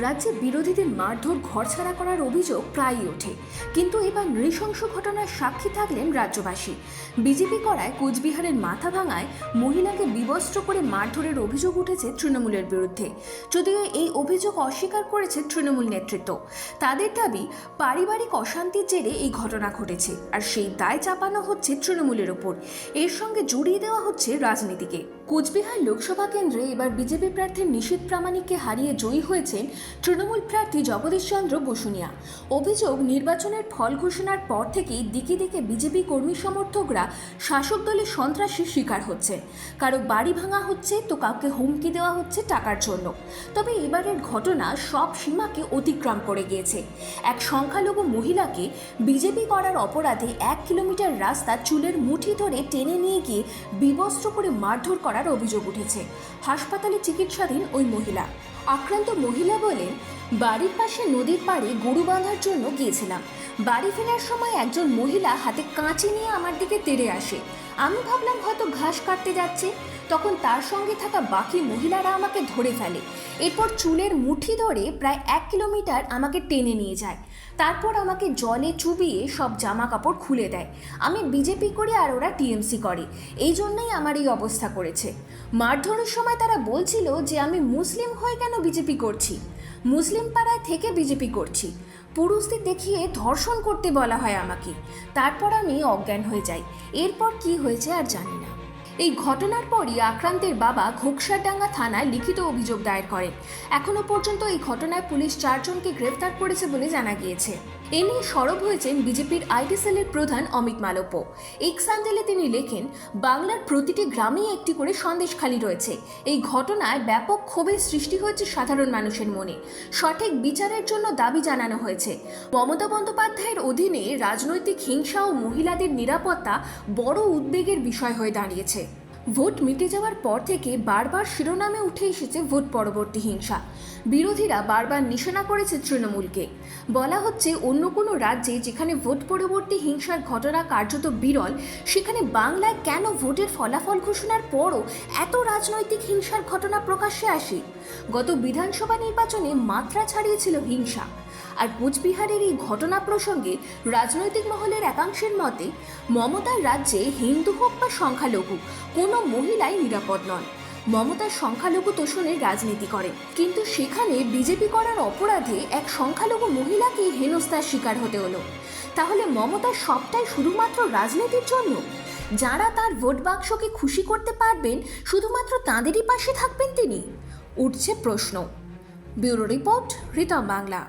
রাজ্যে বিরোধীদের মারধর, ঘরছাড়া করার অভিযোগ প্রায়ই ওঠে। কিন্তু এবার নৃশংস ঘটনার সাক্ষী থাকলেন রাজ্যবাসী। বিজেপি করায় কোচবিহারের মাথা ভাঙায় মহিলাকে বিবস্ত্র করে মারধরের অভিযোগ উঠেছে তৃণমূলের বিরুদ্ধে। যদিও এই অভিযোগ অস্বীকার করেছে তৃণমূল নেতৃত্ব। তাদের দাবি, পারিবারিক অশান্তির জেরে এই ঘটনা ঘটেছে আর সেই দায় চাপানো হচ্ছে তৃণমূলের ওপর। এর সঙ্গে জড়িয়ে দেওয়া হচ্ছে রাজনীতিকে। কোচবিহার লোকসভা কেন্দ্রে এবার বিজেপি প্রার্থী নিশীত প্রামাণিককে হারিয়ে জয়ী হয়েছেন তৃণমূল প্রার্থী জগদীশ চন্দ্র বসুনিয়া। অভিযোগ, নির্বাচনের ফল ঘোষণার পর থেকেই দিকে দিকে বিজেপি কর্মী সমর্থকরা শাসক দলের সন্ত্রাসীর শিকার হচ্ছে। কারও বাড়ি ভাঙা হচ্ছে, তো কাউকে হুমকি দেওয়া হচ্ছে টাকার জন্য। তবে এবারের ঘটনা সব সীমাকে অতিক্রম করে গিয়েছে। এক সংখ্যালঘু মহিলাকে বিজেপি করার অপরাধে এক কিলোমিটার রাস্তা চুলের মুঠি ধরে টেনে নিয়ে গিয়ে বিবস্ত্র করে মারধর করার অভিযোগ উঠেছে। হাসপাতালে চিকিৎসাধীন ওই মহিলা। আক্রান্ত মহিলা বলেন, বাড়ির পাশে নদীর পাড়ে গরু বাঁধার জন্য গিয়েছিলাম। বাড়ি ফেরার সময় একজন মহিলা হাতে কাঁচি নিয়ে আমার দিকে তেড়ে আসে। আমি ভাবলাম হয়তো ঘাস কাটতে যাচ্ছে। তখন তার সঙ্গে থাকা বাকি মহিলারা আমাকে ধরে ফেলে। এরপর চুলের মুঠি ধরে প্রায় এক কিলোমিটার আমাকে টেনে নিয়ে যায়। তারপর আমাকে জলে চুবিয়ে সব জামা কাপড় খুলে দেয়। আমি বিজেপি করি আর ওরা টিএমসি করে। এই জন্যই আমার এই অবস্থা করেছে। মারধরের সময় তারা বলছিল যে, আমি মুসলিম হয়ে কেন বিজেপি করছি? মুসলিম পাড়ায় থেকে বিজেপি করছি। পুরুষদের দেখিয়ে ধর্ষণ করতে বলা হয় আমাকে। তারপর আমি অজ্ঞান হয়ে যাই। এরপর কি হয়েছে আর জানি না। এই ঘটনার পরই আক্রান্তের বাবা ঘোকসারডাঙ্গা থানায় লিখিত অভিযোগ দায়ের করেন। এখনও পর্যন্ত এই ঘটনায় পুলিশ চারজনকে গ্রেফতার করেছে বলে জানা গিয়েছে। এ নিয়ে সরব হয়েছেন বিজেপির আইটি সেলের প্রধান অমিত মালব্য। এক্স স্যান্ডেলে তিনি লেখেন, বাংলার প্রতিটি গ্রামেই একটি করে সন্দেশখালি রয়েছে। এই ঘটনায় ব্যাপক ক্ষোভের সৃষ্টি হয়েছে সাধারণ মানুষের মনে। সঠিক বিচারের জন্য দাবি জানানো হয়েছে। মমতা বন্দ্যোপাধ্যায়ের অধীনে রাজনৈতিক হিংসা ও মহিলাদের নিরাপত্তা বড় উদ্বেগের বিষয় হয়ে দাঁড়িয়েছে। ভোট মিটে যাওয়ার পর থেকে বারবার শিরোনামে উঠে এসেছে ভোট পরবর্তী হিংসা। বিরোধীরা বারবার নিশানা করেছে তৃণমূলকে। বলা হচ্ছে, অন্য কোনো রাজ্যে যেখানে ভোট পরবর্তী হিংসার ঘটনা কার্যত বিরল, সেখানে বাংলায় কেন ভোটের ফলাফল ঘোষণার পরও এত রাজনৈতিক হিংসার ঘটনা প্রকাশ্যে আসে? গত বিধানসভা নির্বাচনে মাত্রা ছাড়িয়েছিল হিংসা। আর কোচবিহারের এই ঘটনা প্রসঙ্গে রাজনৈতিক মহলের একাংশের মতে, মমতার রাজ্যে হিন্দু হোক বা সংখ্যালঘু, কোনো মহিলাই নিরাপদ নন। মমতার সংখ্যালঘু তোষণের রাজনীতি করে। কিন্তু সেখানে বিজেপি করার অপরাধে এক সংখ্যালঘু মহিলাকে হেনস্থার শিকার হতে হলো। তাহলে মমতার সবটাই শুধুমাত্র রাজনীতির জন্য? যারা তার ভোট বাক্সকে খুশি করতে পারবেন, শুধুমাত্র তাঁদেরই পাশে থাকবেন তিনি? উঠছে প্রশ্ন। Bureau report, Ritam Bangla.